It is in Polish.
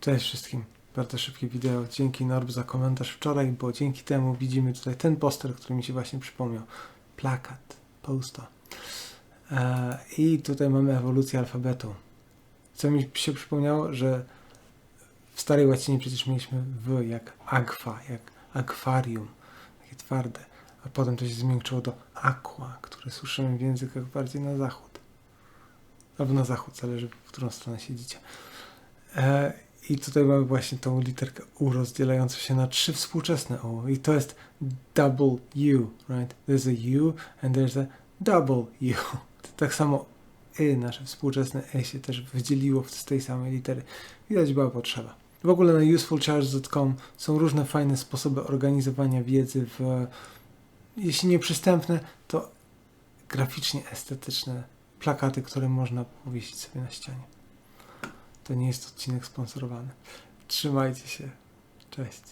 Cześć wszystkim. Bardzo szybkie wideo. Dzięki Norb za komentarz wczoraj, bo dzięki temu widzimy tutaj ten poster, który mi się właśnie przypomniał. Plakat, posta. E, I tutaj mamy ewolucję alfabetu. Co mi się przypomniało, że w starej łacinie przecież mieliśmy w jak agfa, jak akwarium, takie twarde, a potem to się zmiękczyło do aqua, które słyszymy w językach bardziej na zachód. Albo na zachód, zależy w którą stronę siedzicie. E, I tutaj mamy właśnie tą literkę U rozdzielającą się na trzy współczesne U. I to jest double U, right? There's a U and there's a double U. Tak samo Y, nasze współczesne E się też wydzieliło z tej samej litery. Widać była potrzeba. W ogóle na usefulcharts.com są różne fajne sposoby organizowania wiedzy w, jeśli nie przystępne, to graficznie estetyczne plakaty, które można powiesić sobie na ścianie. To nie jest odcinek sponsorowany. Trzymajcie się. Cześć.